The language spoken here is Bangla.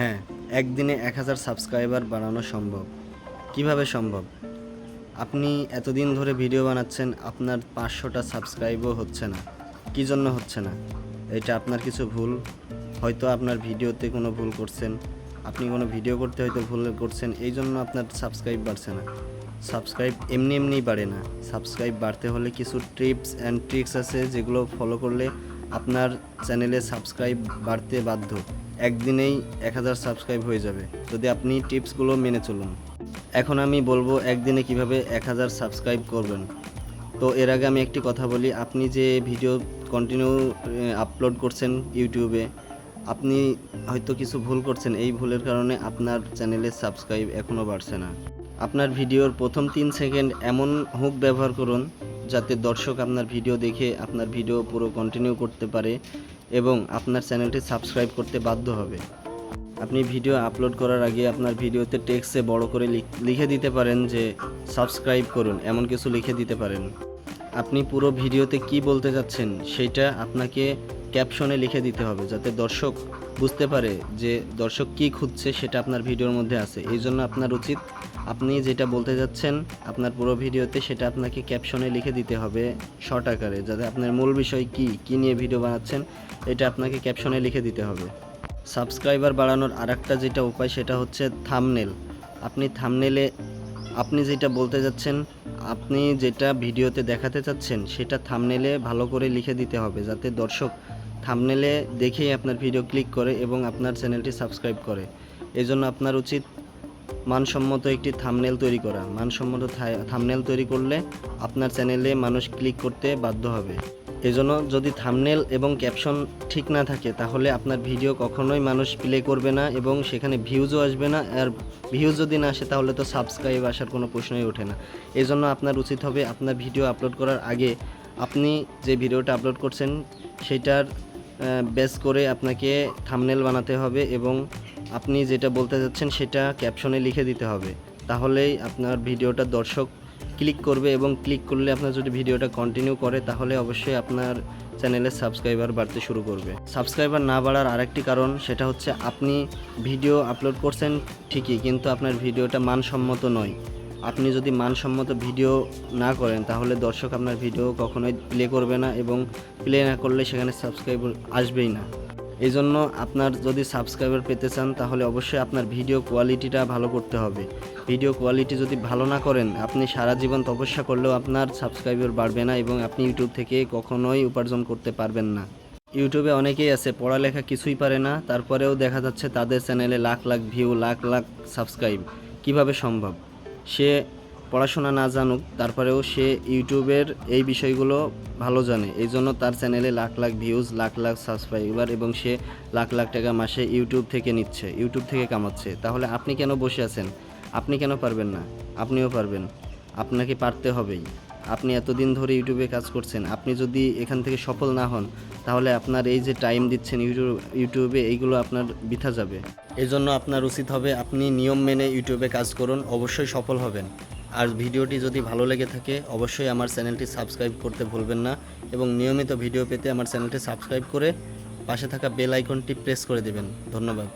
হ্যাঁ একদিনে এক হাজার সাবস্ক্রাইবার বাড়ানো সম্ভব। কীভাবে সম্ভব? আপনি এতদিন ধরে ভিডিও বানাচ্ছেন, আপনার পাঁচশোটা সাবস্ক্রাইবও হচ্ছে না। কী জন্য হচ্ছে না? এটা আপনার কিছু ভুল। হয়তো আপনার ভিডিওতে কোনো ভুল করছেন। আপনি কোনো ভিডিও করতে হয়তো ভুল করছেন, এই জন্য আপনার সাবস্ক্রাইব বাড়ছে না। সাবস্ক্রাইব এমনি এমনিই বাড়ে না। সাবস্ক্রাইব বাড়তে হলে কিছু টিপস অ্যান্ড ট্রিক্স আছে যেগুলো ফলো করলে আপনার চ্যানেলে সাবস্ক্রাইব বাড়তে বাধ্য। একদিনেই এক হাজার সাবস্ক্রাইব হয়ে যাবে। যদি আপনি টিপসগুলো মেনে চলুন। এখন আমি বলব একদিনে কীভাবে এক হাজার সাবস্ক্রাইব করবেন। তো এর আগে আমি একটি কথা বলি, আপনি যে ভিডিও কন্টিনিউ আপলোড করছেন ইউটিউবে আপনি হয়তো কিছু ভুল করছেন। এই ভুলের কারণে আপনার চ্যানেলের সাবস্ক্রাইব এখনও বাড়ছে না। আপনার ভিডিওর প্রথম তিন সেকেন্ড এমন হুক ব্যবহার করুন যাতে দর্শক আপনার ভিডিও দেখে আপনার ভিডিও পুরো কন্টিনিউ করতে পারে এবং আপনার চ্যানেলটি সাবস্ক্রাইব করতে বাধ্য হবে। আপনি ভিডিও আপলোড করার আগে আপনার ভিডিওতে টেক্সটে বড় করে লিখ- লিখে দিতে পারেন যে সাবস্ক্রাইব করুন, এমন কিছু লিখে দিতে পারেন। আপনি পুরো ভিডিওতে কি বলতে যাচ্ছেন সেটা আপনাকে ক্যাপশনে লিখে দিতে হবে, যাতে দর্শক বুঝতে পারে যে দর্শক কি খুঁজছে সেটা আপনার ভিডিওর মধ্যে আছে। এই জন্য আপনার উচিত আপনি যেটা বলতে যাচ্ছেন, আপনার পুরো ভিডিওতে সেটা আপনাকে ক্যাপশনে লিখে দিতে হবে শর্ট আকারে, যাতে আপনার মূল বিষয় কি কি নিয়ে ভিডিও বানাচ্ছেন, এটা আপনাকে ক্যাপশনে লিখে দিতে হবে। সাবস্ক্রাইবার বাড়ানোর আরেকটা যেটা উপায় সেটা হচ্ছে থামনেল। আপনি থামনেলে, আপনি যেটা বলতে যাচ্ছেন, আপনি যেটা ভিডিওতে দেখাতে চাচ্ছেন, সেটা থামনেলে ভালো করে লিখে দিতে হবে, যাতে দর্শক থামনেলে দেখেই আপনার ভিডিও ক্লিক করে এবং আপনার চ্যানেলটি সাবস্ক্রাইব করে। এজন্য আপনার উচিত মানসম্মত একটি থামনেল তৈরি করা। মানসম্মত থামনেল তৈরি করলে আপনার চ্যানেলে মানুষ ক্লিক করতে বাধ্য হবে। এজন্য যদি থামনেল এবং ক্যাপশন ঠিক না থাকে, তাহলে আপনার ভিডিও কখনোই মানুষ প্লে করবে না এবং সেখানে ভিউজও আসবে না। আর ভিউজ যদি না আসে, তাহলে তো সাবস্ক্রাইব আসার কোনো প্রশ্নই ওঠে না। এজন্য আপনার উচিত হবে আপনার ভিডিও আপলোড করার আগে আপনি যে ভিডিওটা আপলোড করছেন, সেটার বেস করে আপনাকে থামনেল বানাতে হবে এবং আপনি যেটা বলতে যাচ্ছেন সেটা ক্যাপশনে লিখে দিতে হবে। তাহলেই আপনার ভিডিওটা দর্শক ক্লিক করবে এবং ক্লিক করলে আপনার যদি ভিডিওটা কন্টিনিউ করে, তাহলে অবশ্যই আপনার চ্যানেলের সাবস্ক্রাইবার বাড়তে শুরু করবে। সাবস্ক্রাইবার না বাড়ার আরেকটি কারণ সেটা হচ্ছে আপনি ভিডিও আপলোড করছেন ঠিকই, কিন্তু আপনার ভিডিওটা মানসম্মত নয়। আপনি যদি মানসম্মত ভিডিও না করেন, তাহলে দর্শক আপনার ভিডিও কখনোই প্লে করবে না এবং প্লে না করলে সেখানে সাবস্ক্রাইবার আসবেই না। এই জন্য আপনার যদি সাবস্ক্রাইবার পেতে চান, তাহলে অবশ্যই আপনার ভিডিও কোয়ালিটিটা ভালো করতে হবে। ভিডিও কোয়ালিটি যদি ভালো না করেন, আপনি সারা জীবন তপস্যা করলেও আপনার সাবস্ক্রাইবার বাড়বে না এবং আপনি ইউটিউব থেকে কখনোই উপার্জন করতে পারবেন না। ইউটিউবে অনেকেই আছে, পড়ালেখা কিছুই পারে না, তারপরেও দেখা যাচ্ছে তাদের চ্যানেলে লাখ লাখ ভিউ লাখ লাখ সাবস্ক্রাইব কীভাবে সম্ভব? সে পড়াশোনা না জানুক, তারপরেও সে ইউটিউবের এই বিষয়গুলো ভালো জানে। এই জন্য তার চ্যানেলে লাখ লাখ ভিউজ লাখ লাখ সাবস্ক্রাইবার এবং সে লাখ লাখ টাকা মাসে ইউটিউব থেকে নিচ্ছে, ইউটিউব থেকে কামাচ্ছে। তাহলে আপনি কেন বসে আছেন? আপনি কেন পারবেন না? আপনিও পারবেন। আপনাকে পারতে হবেই। আপনি এতদিন ধরে ইউটিউবে কাজ করছেন, আপনি যদি এখান থেকে সফল না হন, তাহলে আপনার এই যে টাইম দিচ্ছেন ইউটিউব, ইউটিউবে, এইগুলো আপনার বৃথা যাবে। এই জন্য আপনার উচিত হবে আপনি নিয়ম মেনে ইউটিউবে কাজ করুন, অবশ্যই সফল হবেন। আর ভিডিওটি যদি ভালো লেগে থাকে, অবশ্যই আমার চ্যানেলটি সাবস্ক্রাইব করতে ভুলবেন না এবং নিয়মিত ভিডিও পেতে আমার চ্যানেলটি সাবস্ক্রাইব করে পাশে থাকা বেল আইকনটি প্রেস করে দেবেন। ধন্যবাদ।